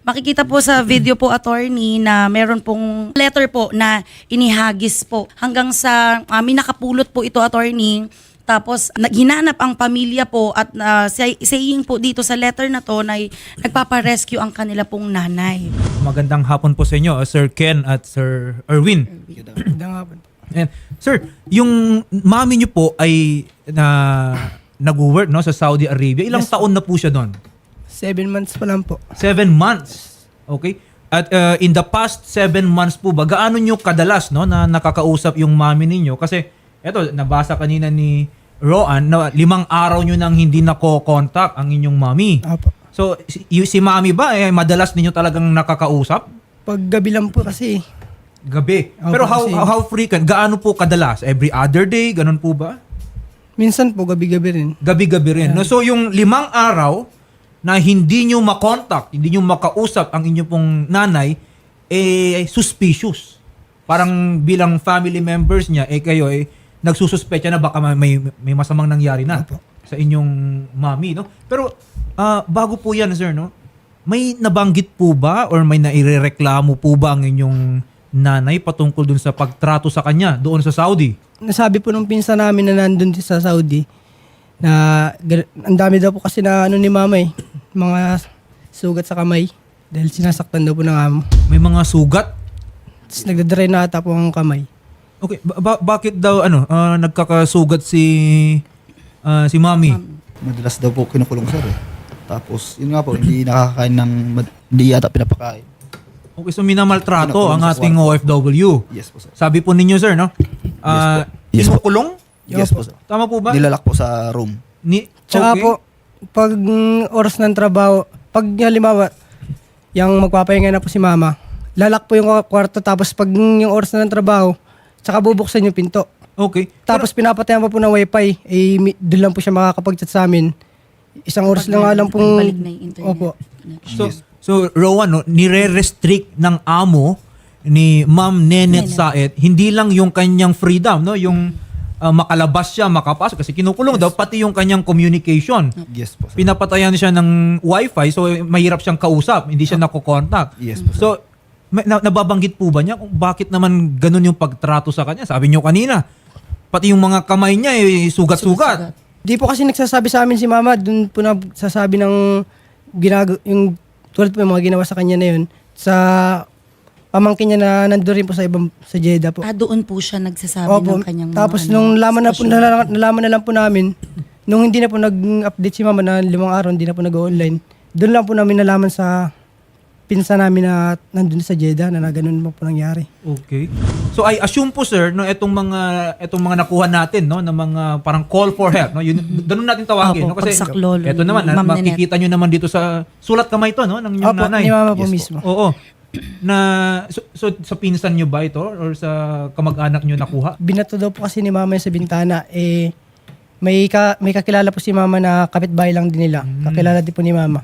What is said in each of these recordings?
Makikita po sa video po attorney na meron pong letter po na inihagis po hanggang sa amin nakapulot po ito attorney. Tapos naghinanap ang pamilya po at ah, say- saying po dito sa letter na to na nagpaparescue ang kanila pong nanay. Magandang hapon po sa inyo, uh, Sir Ken at Sir Erwin. Magandang hapon. And, sir, yung mami niyo po ay na nag-work no, sa Saudi Arabia. Ilang Yes. taon na po siya doon? Seven months pa lang po. Seven months. Okay? At uh, in the past seven months po ba, gaano nyo kadalas no, na nakakausap yung mami ninyo? Kasi, eto, nabasa kanina ni Roan na limang araw nyo nang hindi nako-contact ang inyong mami. Apo. So, si, si mami ba, eh, madalas ninyo talagang nakakausap? Pag gabi lang po kasi, Gabi. Opo, Pero how, kasi- how, how frequent? Gaano po kadalas? Every other day? Ganun po ba? minsan po gabi-gabi rin. Gabi-gabi rin. No? So, yung limang araw na hindi nyo makontakt, hindi nyo makausap ang inyong pong nanay, eh, suspicious. Parang bilang family members niya, eh kayo, eh, nagsususpecha na baka may, may masamang nangyari na Opo. sa inyong mami, no? Pero, ah, bago po yan, sir, no? May nabanggit po ba or may nairereklamo po ba ang inyong nanay patungkol dun sa pagtrato sa kanya doon sa Saudi? Nasabi po nung pinsan namin na nandun sa Saudi, na ang dami daw po kasi na ano ni mama eh, mga sugat sa kamay. Dahil sinasaktan daw po ng amo. May mga sugat? Tapos nagdadry na ata po ang kamay. Okay, ba- ba- bakit daw ano ah, nagkakasugat si ah, si Mami? Madalas daw po kinukulong sir eh. Tapos, yun nga po, hindi nakakain ng, mad- hindi yata pinapakain. Okay, so minamaltrato Kinukulong ang sa ating. OFW. Yes po sir. Sabi po ninyo sir, no? Ah, Yes po. kinukulong? Yes po sir. Tama po ba? Nilalak po sa room. Ni Tsaka okay. po, pag mm, oras ng trabaho, pag halimbawa, yung magpapahinga na po si mama, lalak po yung kwarto tapos pag mm, yung oras na ng trabaho, tsaka bubuksan yung pinto. Okay. Tapos pinapatayan pa po ng wifi, eh, mi- doon lang po siya makakapag-chat sa amin. Isang oras lang nga lang pong... Balik na yung internet. Opo. So, so Rowan, no, nire-restrict ng amo ni Ma'am Nenet Saet, hindi lang yung kanyang freedom, no? Yung ah, makalabas siya, makapasok kasi kinukulong daw pati yung kanyang communication. Yes po sir. Pinapatayan siya ng wifi so mahirap siyang kausap, hindi siya nakokontak. Yes po sir. So, may, na, nababanggit po ba niya kung bakit naman ganun yung pagtrato sa kanya? Sabi niyo kanina, pati yung mga kamay niya eh, sugat-sugat. Di po kasi nagsasabi sa amin si mama, doon po nagsasabi ng ginag yung tulad po yung mga ginawa sa kanya na yun, sa pamangkin niya na nandun rin po sa ibang sa Jeddah po. Ah, doon po siya nagsasabi Opo. ng kanyang mga Tapos ano, nung laman na po, sitwasyon. nalaman, nalaman na lang po namin, nung hindi na po nag-update si mama na limang araw, hindi na po nag-online, doon lang po namin nalaman sa pinsa namin na nandun sa Jeddah na, na ganun po, po nangyari. Okay. So I assume po sir, no, etong mga etong mga nakuha natin, no, na mga parang call for help, no. Yun ganun natin tawagin, Opo, no, kasi pagsaklolo eto ni naman, na, Ma'am makikita nyo naman dito sa sulat kamay to, no, ng inyong Opo, nanay. ni mama po Yes po. mismo. Oo. Na so, so sa pinsan nyo ba ito or sa kamag-anak nyo nakuha? Binato daw po kasi ni mama sa bintana, eh, may, ka, may kakilala po si mama na kapitbahay lang din nila. Kakilala din po ni mama.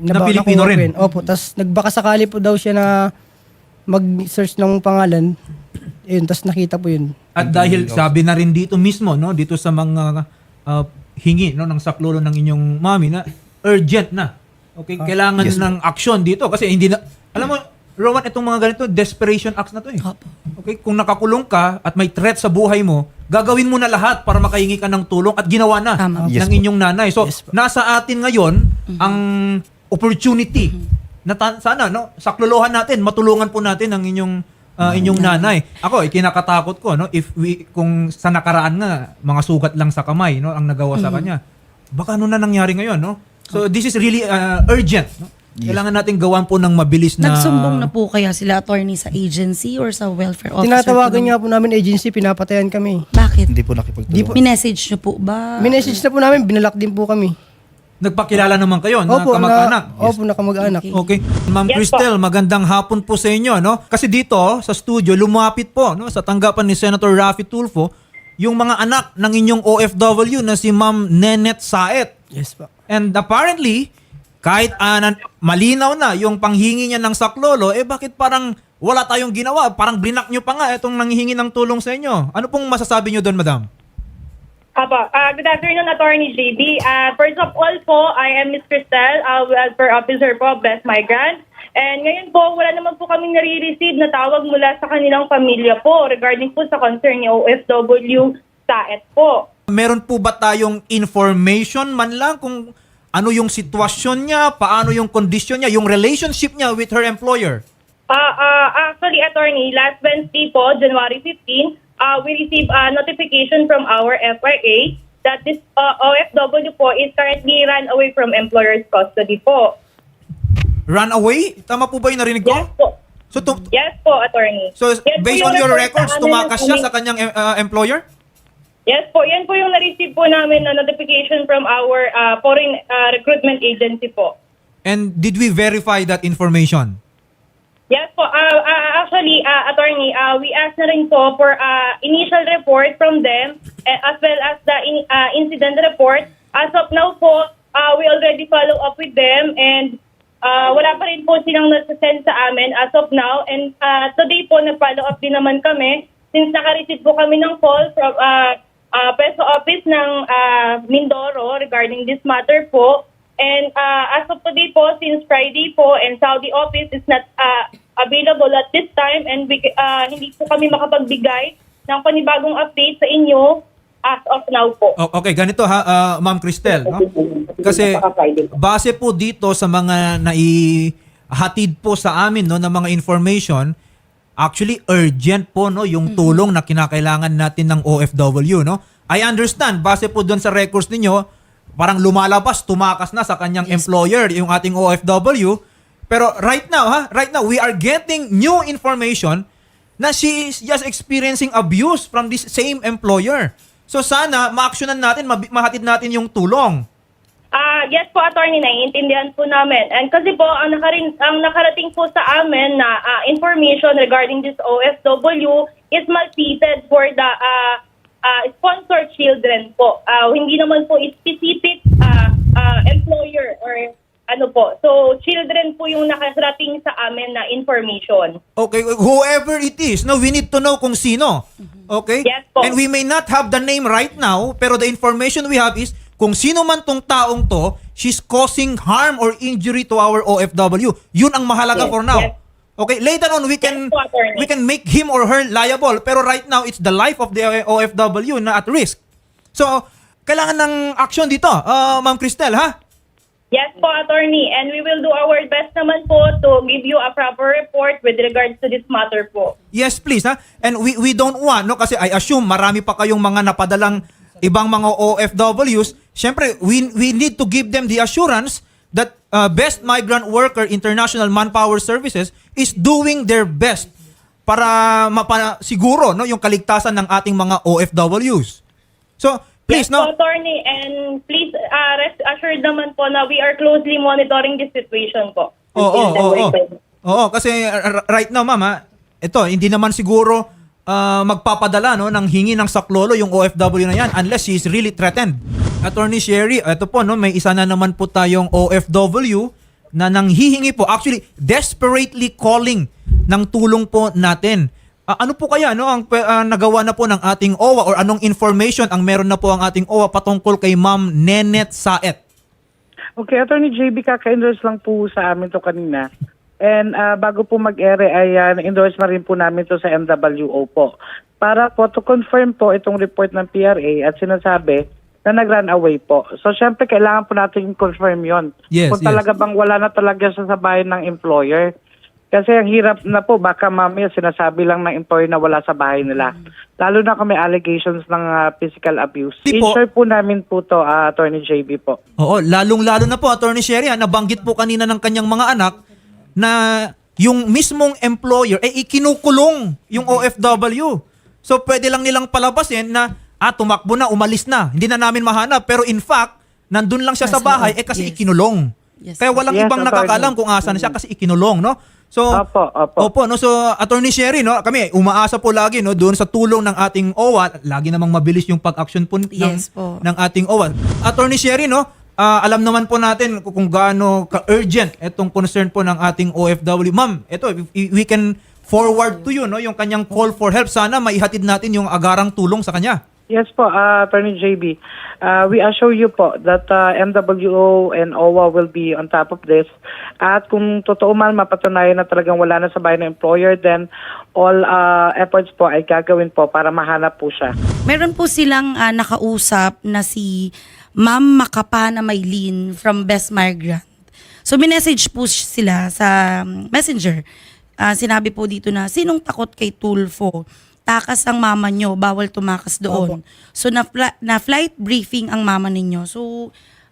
Hmm. Na Pilipino rin? Opo, tapos nagbaka sakali po daw siya na mag-search ng pangalan. Yun, tapos nakita po yun. At dahil sabi na rin dito mismo, no, dito sa mga uh, hingi no ng saklolo ng inyong mami na urgent na. Okay, kailangan yes, ng action dito kasi hindi na alam mo Roman, itong mga ganito, desperation acts na to eh. Opo. Okay, kung nakakulong ka at may threat sa buhay mo, gagawin mo na lahat para makahingi ka ng tulong at ginawa na Tama. ng Yes po. inyong nanay. So, Yes po. nasa atin ngayon ang opportunity na ta- sana no, saklolohan natin, matulungan po natin ang inyong ah, inyong nanay. Ako, eh, kinakatakot ko no if we kung sa nakaraan nga mga sugat lang sa kamay no ang nagawa sa kanya. Baka ano na nangyari ngayon no? So this is really ah, urgent no? Kailangan natin gawan po ng mabilis na Nagsumbong na po kaya sila attorney sa agency or sa welfare officer? Tinatawagan po nga po namin agency, pinapatayan kami. Bakit? Hindi po nakipagtulungan. Minessage nyo po ba? Minessage na po namin, binalak din po kami. Nagpakilala naman kayo na Opo, kamag-anak. na, opo, na kamag-anak. Okay. Okay. Ma'am Cristel, magandang hapon po sa inyo, no? Kasi dito sa studio lumapit po, no, sa tanggapan ni Senator Raffy Tulfo, yung mga anak ng inyong OFW na si Ma'am Nenet Saet. Yes po. And apparently, kahit ah, nan- malinaw na yung panghingi niya ng saklolo, eh bakit parang wala tayong ginawa? Parang blinak nyo pa nga itong nanghihingi ng tulong sa inyo. Ano pong masasabi nyo doon, madam? Apo, ah, good afternoon, Attorney JB. Ah, first of all po, I am Ms. Cristel, uh, welfare officer po, Best Migrant. And ngayon po, wala naman po kami nare-receive na tawag mula sa kanilang pamilya po regarding po sa concern ni OFW Saet po. Meron po ba tayong information man lang kung ano yung sitwasyon niya, paano yung condition niya, yung relationship niya with her employer? Ah, ah, actually, attorney, last Wednesday po, January 15, ah, we received a notification from our FRA that this ah, OFW po is currently run away from employer's custody po. Run away? Tama po ba yung narinig ko? Yes po. So, tu- Yes po, attorney. so po based on your records, tumakas siya sa kanyang uh, employer? Yes po, yan po yung na-receive po namin na notification from our ah, foreign ah, recruitment agency po. And did we verify that information? Yes po. Uh, uh, actually, uh, attorney, uh, we asked na rin po for uh, initial report from them eh, as well as the in- uh, incident report. As of now po, uh, we already follow up with them and uh, wala pa rin po silang nasasend sa amin as of now. And uh, today po, nag-follow up din naman kami since naka-receive po kami ng call from uh, uh, Peso Office ng uh, Mindoro regarding this matter po. And uh, as of today po, since Friday po, and Saudi office is not uh, available at this time and uh, hindi po kami makapagbigay ng panibagong update sa inyo as of now po. Okay, ganito ha, uh, Ma'am Cristel. No? Kasi base po dito sa mga naihatid po sa amin no, ng mga information, actually urgent po no yung tulong na kinakailangan natin ng OFW no. I understand base po doon sa records ninyo, parang lumalabas, tumakas na sa kanyang employer yung ating OFW. Pero right now ha, right now we are getting new information na she is just experiencing abuse from this same employer. So sana ma-actionan natin, mahatid natin yung tulong. Ah, yes po attorney, naiintindihan po namin. And kasi po ang nakarin ang nakarating po sa amin na ah, information regarding this OFW is maltreated for the ah, ah, sponsored children po. Ah, hindi naman po specific ah, ah, employer or ano po. So children po yung nakarating sa amin na information. Okay, whoever it is, no, we need to know kung sino. Okay? Yes po. And we may not have the name right now, pero the information we have is kung sino man tong taong to, she's causing harm or injury to our OFW. Yun ang mahalaga Yes, for now. yes. Okay, later on we can Yes we can make him or her liable, pero right now it's the life of the OFW na at risk. So, kailangan ng action dito, uh, Ma'am Cristel, ha? Yes po, attorney. And we will do our best naman po to give you a proper report with regards to this matter po. Yes, please ha. And we we don't want no kasi I assume marami pa kayong mga napadalang ibang mga OFWs. Syempre, we we need to give them the assurance that uh, Best Migrant Worker International Manpower Services is doing their best para mapa siguro no yung kaligtasan ng ating mga OFWs. So, please yes no. po, attorney. And please uh, rest assured naman po na we are closely monitoring this situation po. Oo, oo, oo. Oo, kasi right now, mama, ito, hindi naman siguro ah, magpapadala no ng hingi ng saklolo yung OFW na yan unless she is really threatened. Attorney Sherry, ito po no, may isa na naman po tayong OFW na nanghihingi po, actually desperately calling ng tulong po natin. Ah, ano po kaya no ang ah, nagawa na po ng ating OWA or anong information ang meron na po ang ating OWA patungkol kay Ma'am Nenet Saet? Okay, Attorney JB, kaka-endorse lang po sa amin to kanina. And ah, bago po mag-ere ay uh, endorse na rin po namin to sa MWO po. Para po to confirm po itong report ng PRA at sinasabi na nag-run away po. So, syempre, kailangan po natin confirm yon. Yes, Kung yes. talaga bang wala na talaga siya sa bahay ng employer. Kasi ang hirap na po, baka mamaya sinasabi lang ng employer na wala sa bahay nila. Lalo na kung may allegations ng ah, physical abuse. Di po. Insure po namin po to, ah, Attorney JB po. Oo, lalong-lalo na po, Attorney Sherry, ha, nabanggit po kanina ng kanyang mga anak na yung mismong employer, eh ikinukulong yung OFW. So pwede lang nilang palabasin na, ah, tumakbo na, umalis na. Hindi na namin mahanap. Pero in fact, nandun lang siya sa Nasa bahay, eh kasi Yes. ikinulong. Yes, Kaya walang Yes, ibang Attorney. nakakalam kung asan siya kasi ikinulong, no? So, Opo, opo. Opo, no? So, Attorney Sherry, no? Kami, umaasa po lagi, no? Doon sa tulong ng ating OWA. Lagi namang mabilis yung pag-action po ng, Yes po. ng ating OWA. Attorney Sherry, no? Ah, alam naman po natin kung, gaano ka-urgent itong concern po ng ating OFW. Ma'am, ito, we we can forward to you, no? Yung kanyang call for help. Sana maihatid natin yung agarang tulong sa kanya. Yes po, uh, Attorney JB. Uh, we assure you po that uh, MWO and OWA will be on top of this. At kung totoo man mapatunayan na talagang wala na sa bahay ng employer, then all uh, efforts po ay gagawin po para mahanap po siya. Meron po silang ah, nakausap na si Ma'am Makapana Maylin from Best Migrant. So, minessage po sila sa um, messenger. Ah, sinabi po dito na, sinong takot kay Tulfo? Takas ang mama nyo, bawal tumakas doon. So, na, na flight briefing ang mama ninyo. So,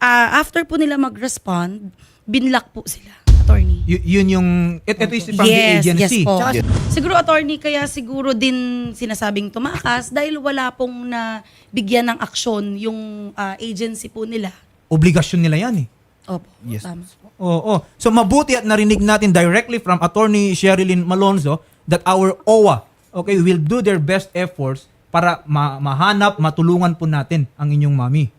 ah, after po nila mag-respond, binlock po sila, attorney. Y- yun yung, it, ito is from the yes, agency. Yes po. Yes. Siguro attorney kaya siguro din sinasabing tumakas dahil wala pong na bigyan ng aksyon yung ah, agency po nila. Obligasyon nila yan eh. Opo. Yes. Tama. Oo. So mabuti at narinig natin directly from Attorney Sherilyn Malonzo that our OWA okay, will do their best efforts para ma- mahanap, matulungan po natin ang inyong mami.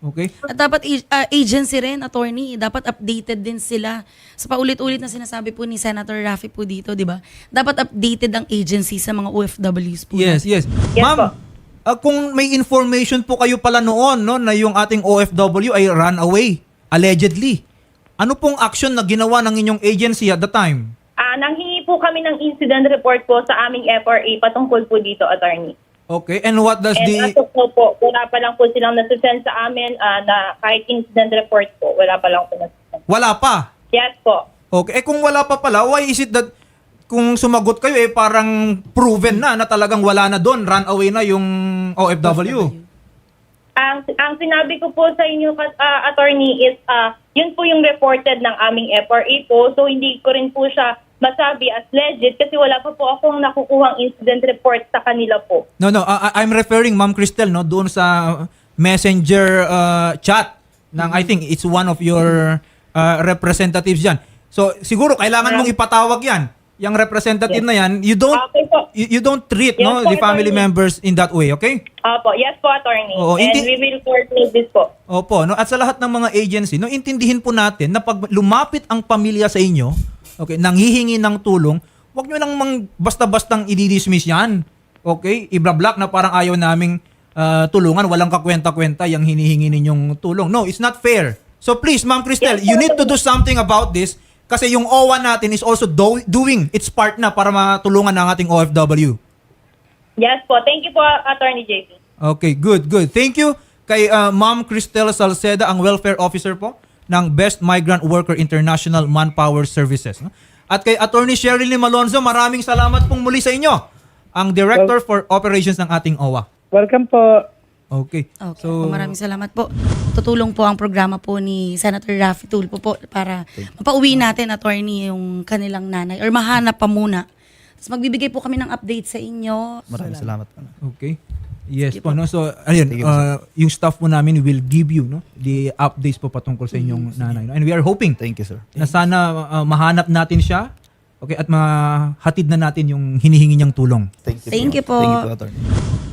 Okay? At dapat ah, agency rin, attorney, dapat updated din sila. Sa paulit-ulit na sinasabi po ni Senator Raffy po dito, di ba? Dapat updated ang agency sa mga OFWs po. Yes, yes. Yes Ma'am, po. ah, kung may information po kayo pala noon no na yung ating OFW ay run away allegedly. Ano pong action na ginawa ng inyong agency at the time? Ah, nanghingi po kami ng incident report po sa aming FRA patungkol po dito, attorney. Okay, and what does And the as of now po, wala pa lang po silang nasasend sa amin ah, na kahit incident report po, wala pa lang po nasasend. wala pa? Yes po. Okay, eh kung wala pa pala, why is it that kung sumagot kayo eh parang proven na na talagang wala na doon, run away na yung OFW? Ang ang sinabi ko po sa inyo ah, attorney is ah, yun po yung reported ng aming FRA po. So hindi ko rin po siya masabi as legit kasi wala pa po akong nakukuhang incident report sa kanila po. No, no, I- I'm referring Ma'am Cristel no doon sa messenger uh, chat ng I think it's one of your uh, representatives yan. So siguro kailangan mong ipatawag yan. Yung representative na yan, you don't Okay po. you, you don't treat Yes no the family attorney. members in that way, okay? Opo, yes po attorney. Oo, And hindi- we will coordinate this po. Opo, no at sa lahat ng mga agency, no intindihin po natin na pag lumapit ang pamilya sa inyo, okay, nanghihingi ng tulong, wag niyo lang mang basta-bastang i-dismiss 'yan. Okay? Ibla-block na parang ayaw naming ah, tulungan, walang kakwenta-kwenta yung hinihingi ninyong tulong. No, it's not fair. So please, Ma'am Cristel, Yes, you need to do something about this kasi yung OWA natin is also do- doing its part na para matulungan ang ating OFW. Yes po. Thank you po attorney JP. Okay, good, good. Thank you kay uh, Ma'am Cristel Salceda, ang welfare officer po ng Best Migrant Worker International Manpower Services. no? At kay Attorney Sherilyn Malonzo, maraming salamat pong muli sa inyo, ang Director for Operations ng ating OWA. Welcome po. Okay. Okay. So, maraming salamat po. Tutulong po ang programa po ni Senator Raffy Tulfo po para mapauwi natin, attorney, yung kanilang nanay or mahanap pa muna. Tapos magbibigay po kami ng update sa inyo. Maraming salamat po. Okay. Yes po, no? So, ayun, uh, yung staff po namin will give you, no? The updates po patungkol sa inyong nanay. No? And we are hoping Thank you, sir. na sana uh, mahanap natin siya, okay, at mahatid na natin yung hinihingi niyang tulong. Thank you, Thank you po. Thank you po, attorney.